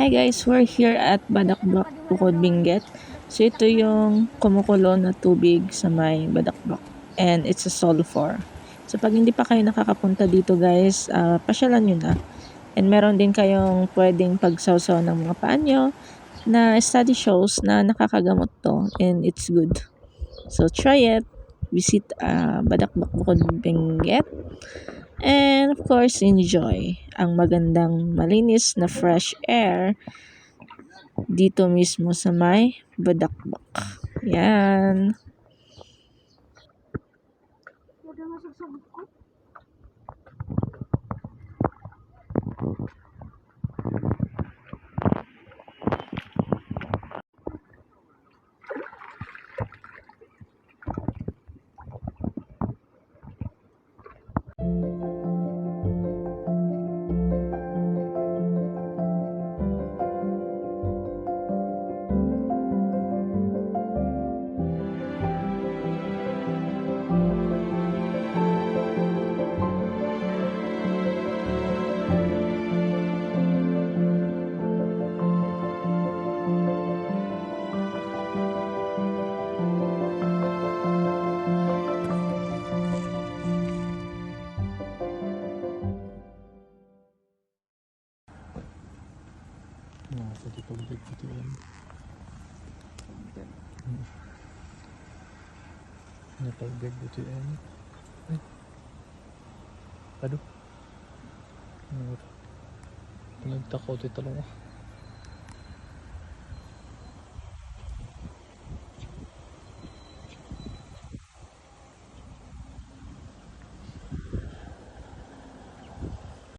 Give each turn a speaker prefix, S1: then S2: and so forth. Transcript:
S1: Hi guys, we're here at Badakbak Bukod Benguet. So ito yung kumukulo na tubig sa may Badakbak and it's a sulfur. So pag hindi pa kayo nakakapunta dito guys, ah, pasyalan nyo na. And meron din kayong pwedeng pagsawsaw ng mga paa nyo na study shows na nakakagamot to and it's good. So try it. Visit uh, Badakbak Bukod Benguet. And of course, enjoy ang magandang malinis na fresh air dito mismo sa may Badakbak. Yan.
S2: Nah, jadi komplit gitu kan. Hmm. Metal black BTN. Eh. Aduh. Nur. Nagtakaw dito lang ako.